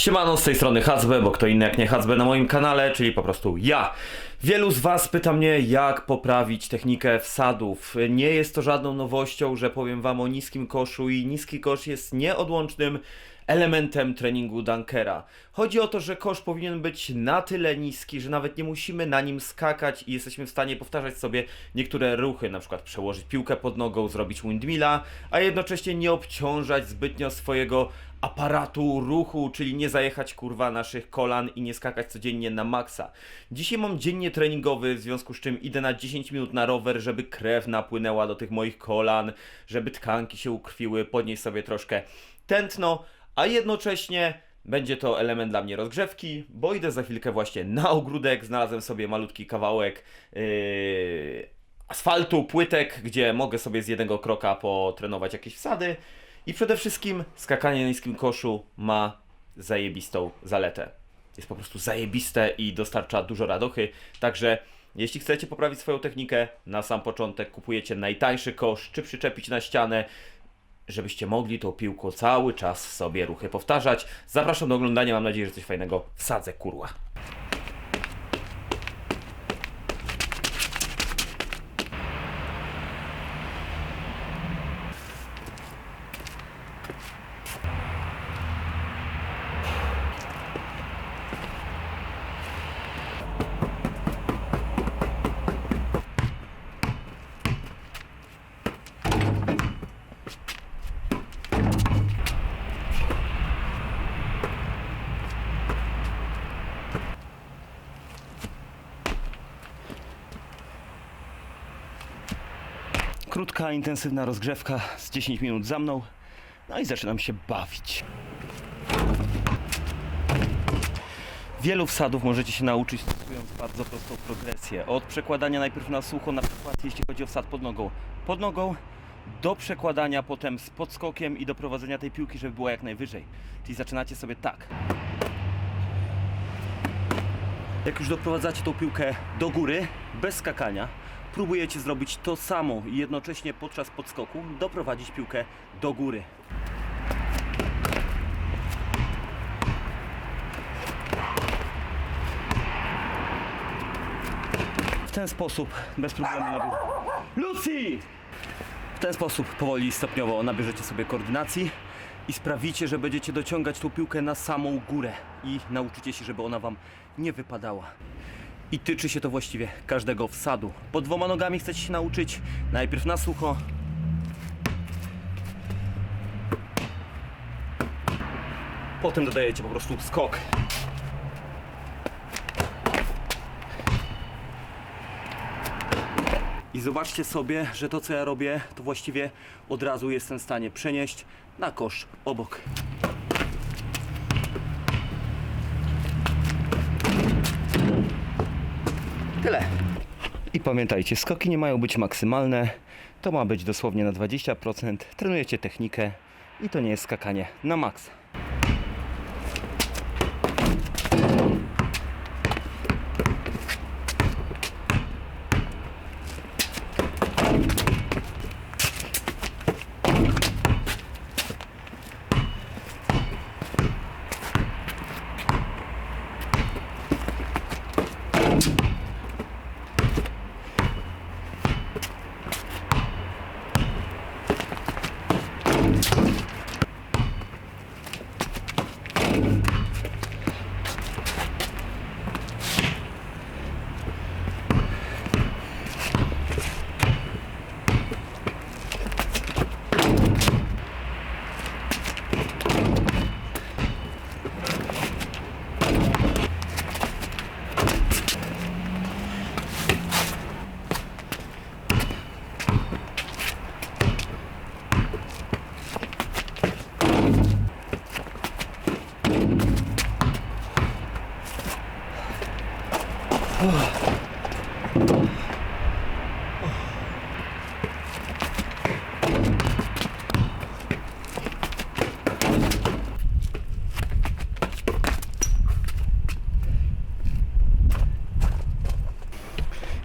Siemano, z tej strony Hacbe, bo kto inny jak nie Hacbe na moim kanale, czyli po prostu ja. Wielu z Was pyta mnie, jak poprawić technikę wsadów. Nie jest to żadną nowością, że powiem Wam o niskim koszu i niski kosz jest nieodłącznym elementem treningu dunkera. Chodzi o to, że kosz powinien być na tyle niski, że nawet nie musimy na nim skakać i jesteśmy w stanie powtarzać sobie niektóre ruchy, na przykład przełożyć piłkę pod nogą, zrobić windmilla, a jednocześnie nie obciążać zbytnio swojego aparatu ruchu, czyli nie zajechać kurwa naszych kolan i nie skakać codziennie na maksa. Dzisiaj mam dziennie treningowy, w związku z czym idę na 10 minut na rower, żeby krew napłynęła do tych moich kolan, żeby tkanki się ukrwiły, podnieść sobie troszkę tętno, a jednocześnie będzie to element dla mnie rozgrzewki, bo idę za chwilkę właśnie na ogródek, znalazłem sobie malutki kawałek yy, asfaltu, płytek, gdzie mogę sobie z jednego kroka potrenować jakieś wsady i przede wszystkim skakanie na niskim koszu ma zajebistą zaletę. Jest po prostu zajebiste i dostarcza dużo radochy, także jeśli chcecie poprawić swoją technikę, na sam początek kupujecie najtańszy kosz, czy przyczepić na ścianę, żebyście mogli tą piłką cały czas sobie ruchy powtarzać. Zapraszam do oglądania, mam nadzieję, że coś fajnego wsadzę, kurła. Krótka, intensywna rozgrzewka z 10 minut za mną. No i zaczynam się bawić. Wielu wsadów możecie się nauczyć stosując bardzo prostą progresję. Od przekładania najpierw na sucho, na przykład jeśli chodzi o wsad pod nogą. Pod nogą do przekładania potem z podskokiem i doprowadzenia tej piłki, żeby była jak najwyżej. Czyli zaczynacie sobie tak. Jak już doprowadzacie tą piłkę do góry, bez skakania, próbujecie zrobić to samo i jednocześnie podczas podskoku doprowadzić piłkę do góry. W ten sposób bez problemu nabie... Lucy! W ten sposób powoli i stopniowo nabierzecie sobie koordynacji i sprawicie, że będziecie dociągać tą piłkę na samą górę i nauczycie się, żeby ona wam nie wypadała. I tyczy się to właściwie każdego wsadu. Po dwoma nogami chcecie się nauczyć najpierw na sucho. Potem dodajecie po prostu skok. I zobaczcie sobie, że to co ja robię, to właściwie od razu jestem w stanie przenieść na kosz obok. Tyle. I pamiętajcie, skoki nie mają być maksymalne. To ma być dosłownie na 20%. Trenujecie technikę i to nie jest skakanie na maks.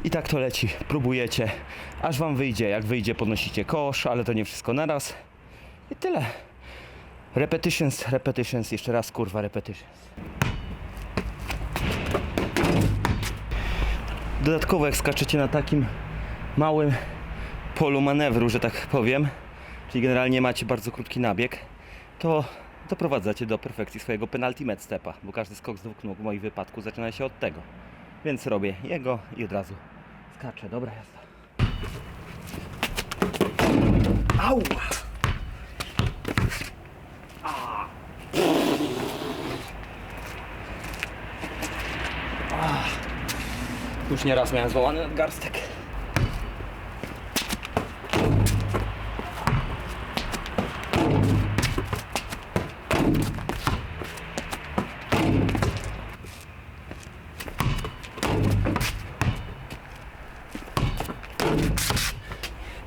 I tak to leci. Próbujecie, aż wam wyjdzie. Jak wyjdzie, podnosicie kosz, ale to nie wszystko naraz. I tyle. Repetitions, repetitions, jeszcze raz kurwa repetitions. Dodatkowo jak skaczecie na takim małym polu manewru, że tak powiem, czyli generalnie macie bardzo krótki nabieg, to doprowadzacie do perfekcji swojego penalty med stepa, bo każdy skok z dwóch nóg w moim wypadku zaczyna się od tego. Więc robię jego i od razu skaczę. Dobra jazda. Au! Już nieraz miałem złamany nadgarstek.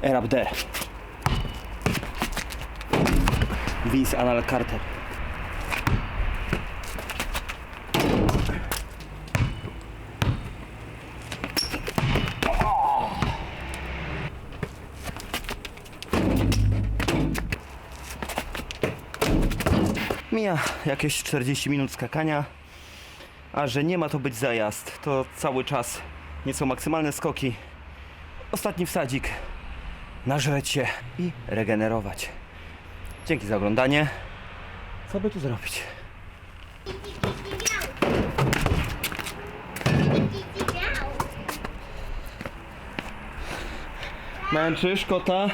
Erab D. Vis Anal Carter. Mija jakieś 40 minut skakania, a że nie ma to być zajazd, to cały czas nie są maksymalne skoki. Ostatni wsadzik, nażreć się i regenerować. Dzięki za oglądanie. Co by tu zrobić? Męczysz kota?